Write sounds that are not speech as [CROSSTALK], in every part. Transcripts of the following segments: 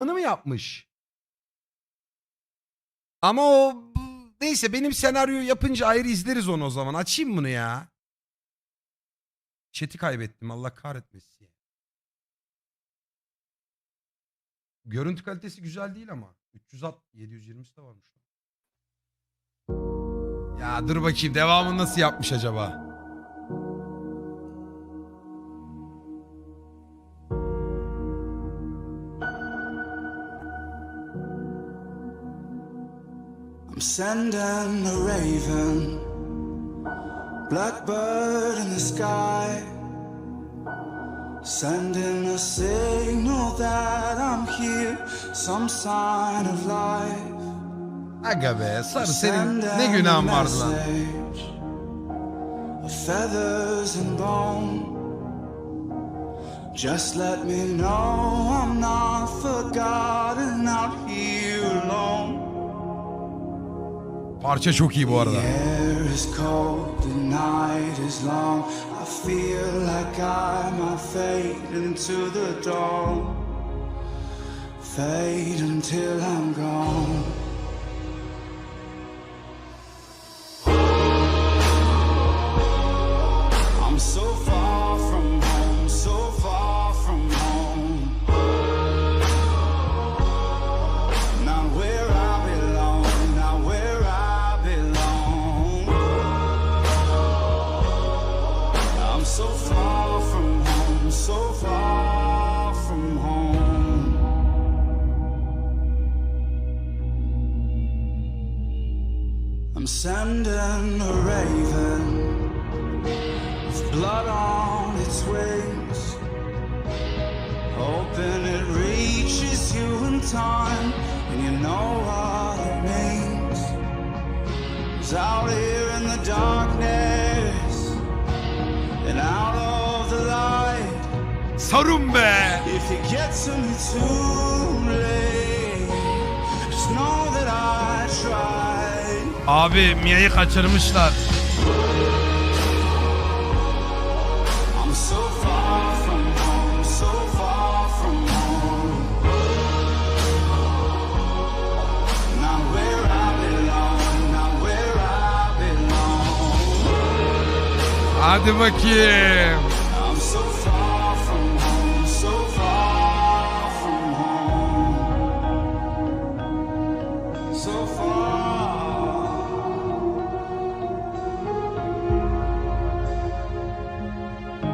Mu yapmış? Ama o neyse benim senaryoyu yapınca ayrı izleriz onu o zaman. Açayım bunu ya. Chat'i kaybettim Allah kahretmesin. Görüntü kalitesi güzel değil ama. 360 720'si de varmış. Ya dur bakayım devamını nasıl yapmış acaba? I'm sending a raven, blackbird in the sky, sending a signal that I'm here, some sign of life. Aga be sarı senin ne günahın a vardı lan. feathers and bone. Just let me know I'm not forgotten out here Parça çok iyi bu arada. The air is cold, so far from home, so far from home. I'm sending a raven with blood on its wings, hoping it reaches you in time, and you know what it means. 'Cause out here belong, not where I belong. Hadi bakayım.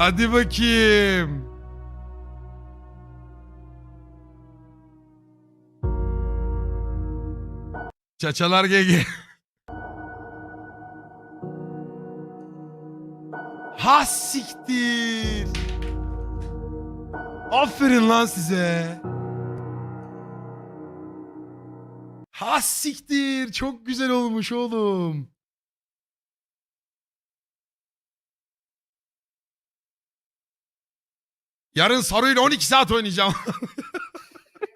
Hadi bakayım. Çaçalar GG. [LAUGHS] Ha. Aferin lan size. Ha siktir. Çok güzel olmuş oğlum. Yarın Saru ile 12 saat oynayacağım. [LAUGHS]